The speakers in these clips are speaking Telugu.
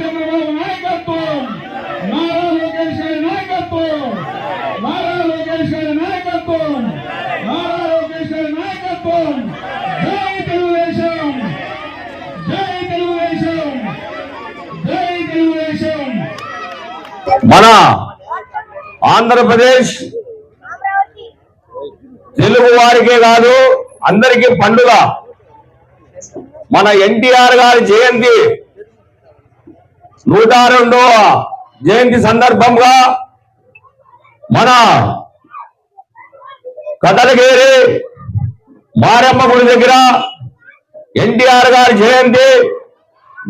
చంద్రబాబు నాయకత్వం! నారా లోకేష్ గారి నాయకత్వం! నారా లోకేష్ గారి నాయకత్వం! నారా లోకేష్ గారి నాయకత్వం! జై తెలుగుదేశం! జై తెలుగుదేశం! జై తెలుగుదేశం! మన ఆంధ్రప్రదేశ్ తెలుగు వారికే కాదు అందరికీ పండుగ. మన ఎన్టీఆర్ గారి జయంతి నూట రెండవ జయంతి సందర్భంగా మన కదలగేరి మారమ్మ గుడి దగ్గర ఎన్టీఆర్ గారి జయంతి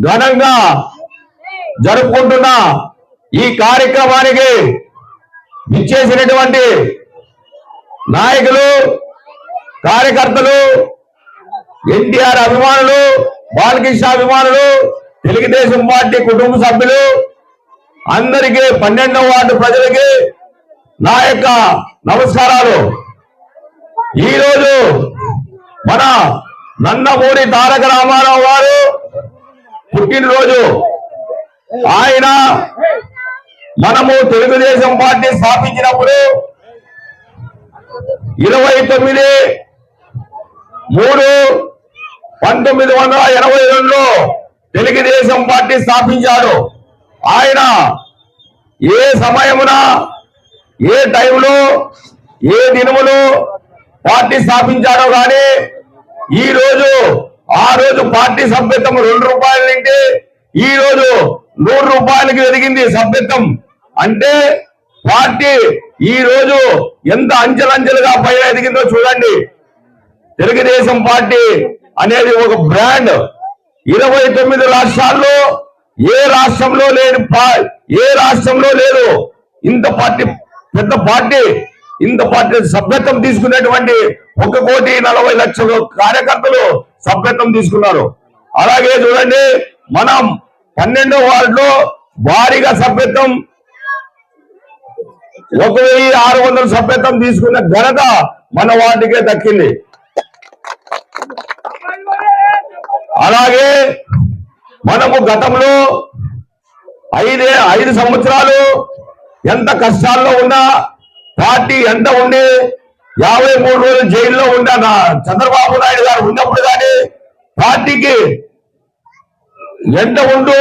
ఘనంగా జరుపుకుంటున్న ఈ కార్యక్రమానికి ఇచ్చేసినటువంటి నాయకులు కార్యకర్తలు ఎన్టీఆర్ అభిమానులు బాలకృష్ణ అభిమానులు తెలుగుదేశం పార్టీ కుటుంబ సభ్యులు అందరికీ పన్నెండవ వార్డు ప్రజలకి నా యొక్క నమస్కారాలు. ఈరోజు మన నందమూరి తారక రామారావు గారు పుట్టినరోజు. ఆయన మనము తెలుగుదేశం పార్టీ స్థాపించినప్పుడు ఇరవై తొమ్మిది మూడు పంతొమ్మిది వందల ఎనభై రెండులో తెలుగుదేశం పార్టీ స్థాపించాడు. ఆయన ఏ సమయమున ఏ టైంలో ఏ దినములో పార్టీ స్థాపించాడో కానీ ఈ రోజు ఆ రోజు పార్టీ సభ్యత్వం రెండు రూపాయలు తింటే ఈ రోజు నూరు రూపాయలకి ఎదిగింది సభ్యత్వం. అంటే పార్టీ ఈ రోజు ఎంత అంచెలంచెలుగా పైన ఎదిగిందో చూడండి. తెలుగుదేశం పార్టీ అనేది ఒక బ్రాండ్. ఇరవై తొమ్మిది రాష్ట్రాల్లో ఏ రాష్ట్రంలో లేని ఏ రాష్ట్రంలో లేదు. ఇంత పార్టీ పెద్ద పార్టీ ఇంత పార్టీ సభ్యత్వం తీసుకునేటువంటి ఒక కోటి నలభై లక్షల కార్యకర్తలు సభ్యత్వం తీసుకున్నారు. అలాగే చూడండి మనం పన్నెండో వార్డులో భారీగా సభ్యత్వం ఒక వెయ్యి ఆరు వందల సభ్యత్వం తీసుకున్న ఘనత మన వార్డుకే దక్కింది. అలాగే మనము గతంలో ఐదే ఐదు సంవత్సరాలు ఎంత కష్టాల్లో ఉన్నా పార్టీ ఎంత ఉండి యాభై మూడు రోజులు జైల్లో ఉన్న నా చంద్రబాబు నాయుడు గారు ఉన్నప్పుడు కానీ పార్టీకి ఎంత ఉంటూ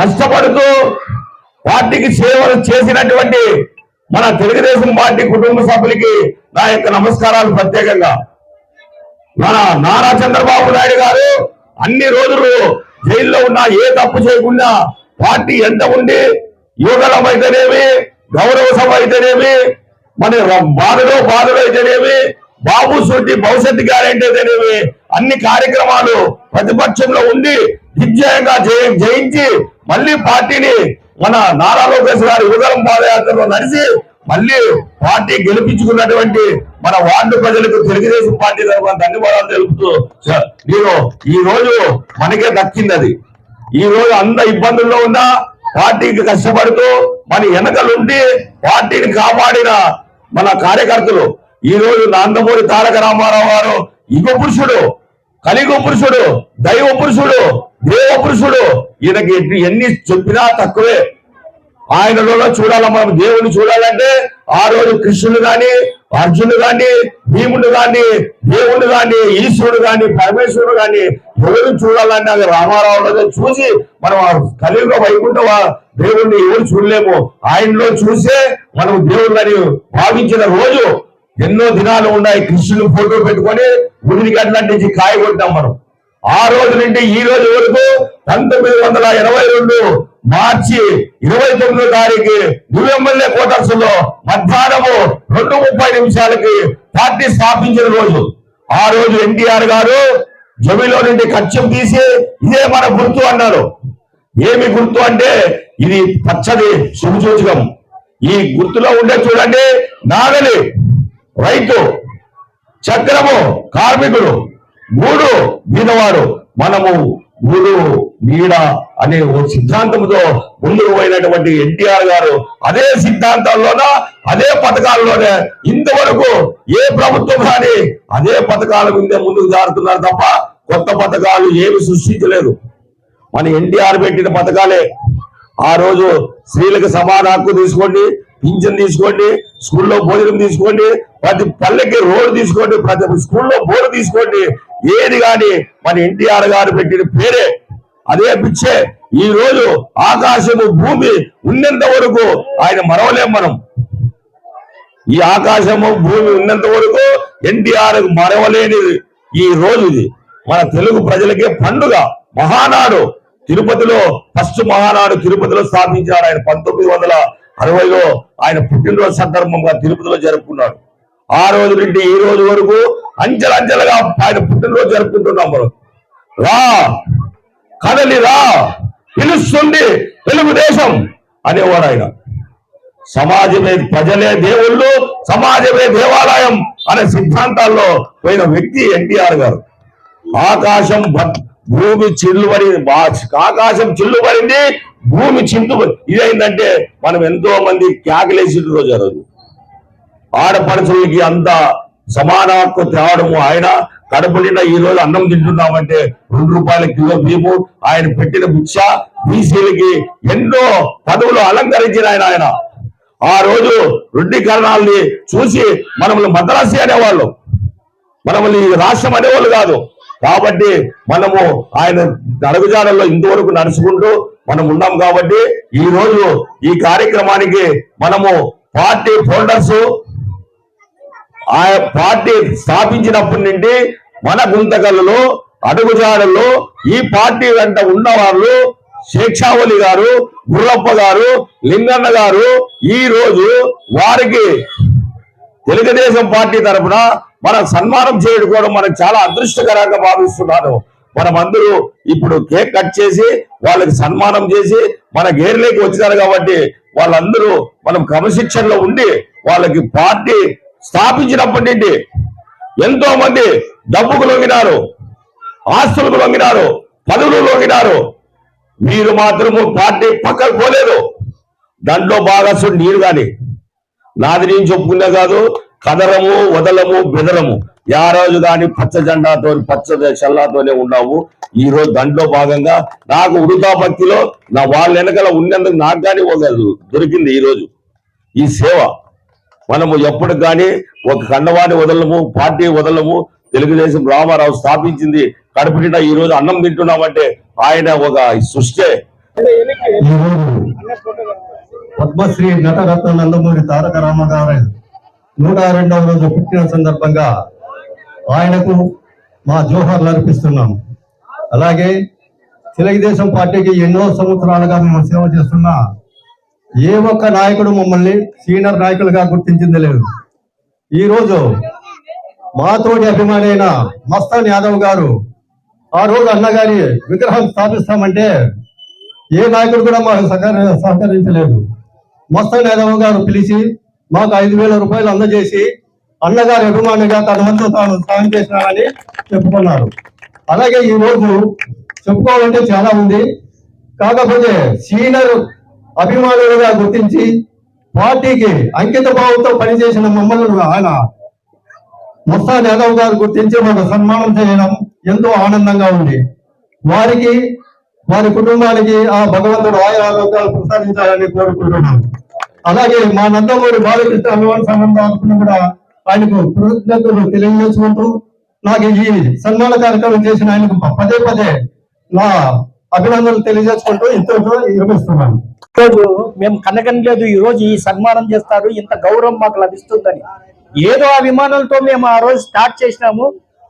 కష్టపడుతూ పార్టీకి సేవలు చేసినటువంటి మన తెలుగుదేశం పార్టీ కుటుంబ సభ్యులకి నా యొక్క నమస్కారాలు ప్రత్యేకంగా. మన నారా చంద్రబాబు నాయుడు గారు అన్ని రోజులు జైల్లో ఉన్న ఏ తప్పు చేయకుండా పార్టీ ఎంత ఉండి యువగలం అయితేనేమి గౌరవ సభ అయితేనేమి మన ర- బాధలో బాధలు అయితేనేమి బాబు సూటి భవిష్యత్తు గ్యారెంటీ అయితేనేమి అన్ని కార్యక్రమాలు ప్రతిపక్షంలో ఉండి దిగ్జయంగా జయ- జయించి మళ్ళీ పార్టీని మన నారా లోకేష్ గారి యువగలం పాదయాత్రలో నడిచి మళ్ళీ పార్టీ గెలిపించుకున్నటువంటి మన వార్డు ప్రజలకు తెలుగుదేశం పార్టీ తరఫున ధన్యవాదాలు తెలుపుతూ నేను ఈ రోజు మనకే దక్కింది అది. ఈ రోజు అంత ఇబ్బందుల్లో ఉన్నా పార్టీకి కష్టపడుతూ మన వెనకలుండి పార్టీని కాపాడిన మన కార్యకర్తలు. ఈ రోజు నందమూరి తారక రామారావు గారు యుగ పురుషుడు కలిగ పురుషుడు దైవ పురుషుడు దేవ పురుషుడు. ఈయనకి ఎన్ని చెప్పినా తక్కువే. ఆయనలో చూడాల మనం దేవుని చూడాలంటే ఆ రోజు కృష్ణుడు గాని అర్జునుడు గాని భీముడు గాని దేవుడు గాని ఈశ్వరుడు గాని పరమేశ్వరుడు గాని ఎవరు చూడాలంటే అది రామారావు చూసి మనం కలియుగ వైకుంఠ దేవుణ్ణి ఎవరు చూడలేము. ఆయనలో చూసే మనం దేవుళ్ళని భావించిన రోజు ఎన్నో దినాలు ఉన్నాయి. కృష్ణుని ఫోటో పెట్టుకొని గుడిని అట్లాంటి కాయ కొట్టాం మనం. ఆ రోజు నుండి ఈ రోజు వరకు పంతొమ్మిది వందల ఎనభై రెండు మార్చి ఇరవై తొమ్మిదో తారీఖు న్యూ ఎమ్మెల్యే క్వార్టర్స్లో మధ్యాహ్నము రెండు ముప్పై నిమిషాలకి పార్టీ స్థాపించిన రోజు. ఆ రోజు ఎన్టీఆర్ గారు జమిలో నుండి ఖర్చు తీసి ఇదే మన గుర్తు అన్నారు. ఏమి గుర్తు అంటే ఇది పచ్చది శుభసూచకం. ఈ గుర్తులో ఉండే చూడండి నాగలి రైతు చక్రము కార్మికుడు మూడు బీదవాడు. మనము మూడు నీడ అనే ఓ సిద్ధాంతంతో ముందుకు పోయినటువంటి ఎన్టీఆర్ గారు అదే సిద్ధాంతాల్లోన అదే పథకాల్లోనే ఇంతవరకు ఏ ప్రభుత్వం కానీ అదే పథకాల మీదే ముందుకు జారుతున్నారు తప్ప కొత్త పథకాలు ఏమి సృష్టించలేదు. మన ఎన్టీఆర్ పెట్టిన పథకాలే. ఆ రోజు స్త్రీలకు సమాన హక్కు తీసుకోండి పింఛన్ తీసుకోండి స్కూల్లో భోజనం తీసుకోండి ప్రతి పల్లెకి రోడ్డు తీసుకోండి ప్రతి స్కూల్లో బోర్డు తీసుకోండి ఏది కానీ మన ఎన్టీఆర్ గారు పెట్టిన పేరే అదే పిచ్చే ఈ రోజు ఆకాశము భూమి ఉన్నంత వరకు ఆయన మరవలేం మనం. ఈ ఆకాశము భూమి ఉన్నంత వరకు ఎన్టీఆర్ మరవలేనిది ఈ రోజు ఇది. మన తెలుగు ప్రజలకే పండుగ మహానాడు. తిరుపతిలో ఫస్ట్ మహానాడు తిరుపతిలో స్థాపించారు ఆయన. పంతొమ్మిది వందల అరవైలో ఆయన పుట్టినరోజు సందర్భంగా తిరుపతిలో జరుపుకున్నాడు. ఆ రోజు నుండి ఈ రోజు వరకు అంచెలంచెలుగా ఆయన పుట్టినరోజు జరుపుకుంటున్నాం మనం. రా! కదలి రా పిలుస్తుంది తెలుగుదేశం అనేవాడు ఆయన సమాజమే ప్రజలే దేవుళ్ళు సమాజమే దేవాలయం అనే సిద్ధాంతాల్లో పోయిన వ్యక్తి ఎన్టీఆర్ గారు. ఆకాశం భూమి చిల్లుబడి ఆకాశం చిల్లుబడింది భూమి చింతు ఇదైందంటే మనం ఎంతో మంది క్యాకలేసిన రోజు ఆ రోజు. ఆడపడుచులకి అంత సమాన హక్కు తేవడము ఆయన కడుపు నిండా ఈ రోజు అన్నం తింటున్నామంటే రెండు రూపాయల కిలో బియ్యము ఆయన పెట్టిన భిక్ష బీసీలకి ఎన్నో పదవులు అలంకరించిన ఆయన ఆయన. ఆ రోజు రుడ్డీకరణాలని చూసి మనల్ని మద్రాసి అనేవాళ్ళు. మనల్ని ఈ రాష్ట్రం అనేవాళ్ళు కాదు. కాబట్టి మనము ఆయన అడుగుజాడల్లో ఇంతవరకు నడుచుకుంటూ మనం ఉన్నాం కాబట్టి ఈ రోజు ఈ కార్యక్రమానికి మనము పార్టీ ఫోల్డర్స్ ఆ పార్టీ స్థాపించినప్పటి నుండి మన గుంతకల్లో అడుగుజాడల్లో ఈ పార్టీ వెంట ఉన్నవాళ్ళు శేక్షావళి గారు గుర్రప్ప గారు లింగన్న గారు ఈ రోజు వారికి తెలుగుదేశం పార్టీ తరఫున మనం సన్మానం చేయడం మనకు చాలా అదృష్టకరంగా భావిస్తున్నాను మనమందరూ ఇప్పుడు కేక్ కట్ చేసి వాళ్ళకి సన్మానం చేసి మన గేర్లోకి వచ్చినారు కాబట్టి వాళ్ళందరూ మనం క్రమశిక్షణలో ఉండి వాళ్ళకి పార్టీ స్థాపించినప్పటి నుండి ఎంతో మంది డబ్బుకు లొంగినారు ఆస్తులకు లొంగినారు పదవులు లొంగినారు. మీరు మాత్రము పార్టీ పక్కకు పోలేదు. దాంట్లో భాగస్వామి నీరు కానీ నాది నేను చెప్పుకునే కాదు కదరము వదలము బెదరము యా రోజు కానీ పచ్చ జెండాతో పచ్చ చల్లాతోనే ఉన్నాము ఈ రోజు దాంట్లో భాగంగా నాకు ఉడుతా భక్తిలో నా వాళ్ళ వెనకల ఉన్నందుకు నాకు కానీ ఒక దొరికింది ఈ రోజు. ఈ సేవ. మనము ఎప్పుడు కానీ ఒక కండవాణి వదలము పార్టీ వదలము తెలుగుదేశం రామారావు స్థాపించింది కడుపు ఈ రోజు అన్నం తింటున్నామంటే ఆయన ఒక సృష్టే. పద్మశ్రీ నటరత్న నందమూరి తారక రామారావు నూట రెండవ రోజు పుట్టిన సందర్భంగా ఆయనకు మా జోహార్లు అర్పిస్తున్నాం అలాగే తెలుగుదేశం పార్టీకి ఎన్నో సంవత్సరాలుగా మేము సేవ చేస్తున్న ఏ ఒక్క నాయకుడు మమ్మల్ని సీనియర్ నాయకులుగా గుర్తించింది లేదు. ఈ రోజు మాతోటి అభిమాని అయిన మస్తాన్ యాదవ్ గారు ఆ రోజు అన్నగారి విగ్రహం స్థాపిస్తామంటే ఏ నాయకుడు కూడా మాకు సహకరి సహకరించలేదు. మస్తాన్ యాదవ్ గారు పిలిచి మాకు ఐదు వేల రూపాయలు అందజేసి అన్నగారి అభిమానిగా తన వంతు తాను సాయం చేసినారని చెప్పుకున్నారు. అలాగే ఈ రోజు చెప్పుకోవాలంటే చాలా ఉంది. కాకపోతే సీనియర్ అభిమానులుగా గుర్తించి పార్టీకి అంకిత భావంతో పనిచేసిన మమ్మల్ని ఆయన ముస్తాద్ యాదవ్ గారు గుర్తించి మాకు సన్మానం చేయడం ఎంతో ఆనందంగా ఉంది. వారికి వారి కుటుంబానికి ఆ భగవంతుడు ఆయన ఆరోగ్యాలు ప్రసాదించాలని కోరుకుంటున్నాం. అలాగే మా నందమూరి బాలకృష్ణ అభిమాన సంఘం తరఫున కూడా ఆయనకు కృతజ్ఞతలు తెలియజేసుకుంటూ నాకు ఈ సన్మాన కార్యక్రమం చేసిన ఆయనకు పదే పదే నా అభినందనలు తెలియజేసుకుంటూ ఇంతతో విరమిస్తున్నాను రోజు మేము కనగనలేదు ఈ రోజు ఈ సన్మానం చేస్తారు ఇంత గౌరవం మాకు లభిస్తుందని. ఏదో అభిమానులతో మేము ఆ రోజు స్టార్ట్ చేసినాము.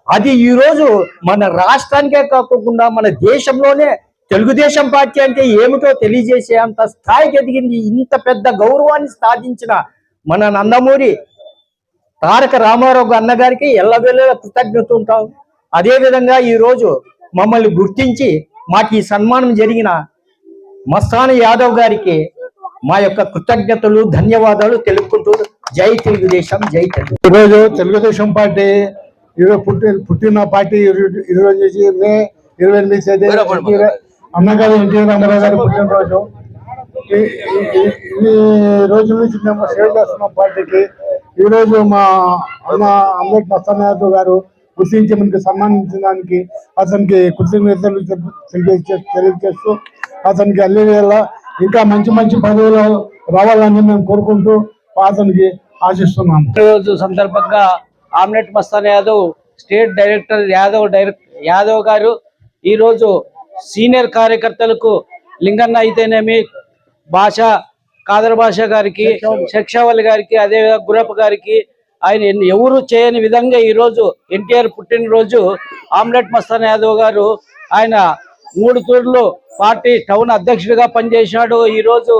అది ఈ రోజు మన రాష్ట్రానికే కాకుండా మన దేశంలోనే తెలుగుదేశం పార్టీ అంటే ఏమిటో తెలియజేసే అంత స్థాయికి ఎదిగింది. ఇంత పెద్ద గౌరవాన్ని సాధించిన మన నందమూరి తారక రామారావు అన్నగారికి ఎల్లవెల్ల కృతజ్ఞత ఉంటాం. అదేవిధంగా ఈ రోజు మమ్మల్ని గుర్తించి మాకు ఈ సన్మానం జరిగిన మస్తాన యాదవ్ గారికి మా యొక్క కృతజ్ఞతలు ధన్యవాదాలు తెలుపుకుంటూ జై తెలుగుదేశం జై తెలుగు. ఈరోజు తెలుగుదేశం పార్టీ ఈరోజు పుట్టి పుట్టిన పార్టీ ఈరోజు- ఈరోజు మే ఇరవై ఎనిమిది తేదీ అన్నగారు ఎన్టీ రామారావు గారి పుట్టినరోజు. ఈ- రోజుల నుంచి మేము సేవ చేస్తున్నాం పార్టీకి. ఈ రోజు మా అన్న అంబేడ్ మస్తాన్ యాదవ్ గారు గుర్తించి మనకి సన్మానించడానికి అతనికి కృతజ్ఞతలు తెలు- తెలియజే- తెలియజేస్తూ అతనికి అల్లి వేళ ఇంకా మంచి మంచి పదవులు రావాలని మేము కోరుకుంటూ అతనికి ఆశిస్తున్నాము రోజు సందర్భంగా omelette Mastan Yadav state director Yadav direct Yadav గారు ఈ రోజు సీనియర్ కార్యకర్తలకు లింగన్న అయితేనేమి భాష కాదర్ భాష గారికి శిక్షావళి గారికి అదేవిధంగా గురప్ప గారికి ఆయన ఎవరు చేయని విధంగా ఈ రోజు ఎన్టీఆర్ పుట్టినరోజు ఆమ్లెట్ మస్తాన్ యాదవ్ గారు ఆయన మూడు తూర్లు పార్టీ టౌన్ అధ్యక్షుడిగా పనిచేసినాడు ఈ రోజు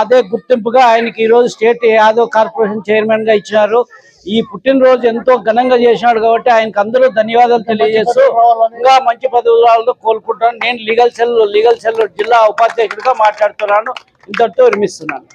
అదే గుర్తింపుగా ఆయనకి ఈ రోజు స్టేట్ యాదవ్ కార్పొరేషన్ చైర్మన్గా ఇచ్చినారు. ఈ పుట్టినరోజు ఎంతో ఘనంగా చేసినాడు కాబట్టి ఆయనకు అందరూ ధన్యవాదాలు తెలియజేస్తూ ఇంకా మంచి పదవులతో కోలుకుంటాను నేను లీగల్ సెల్ లీగల్ సెల్ జిల్లా ఉపాధ్యక్షుడిగా మాట్లాడుతున్నాను. ఇంతటితో విరమిస్తున్నాను.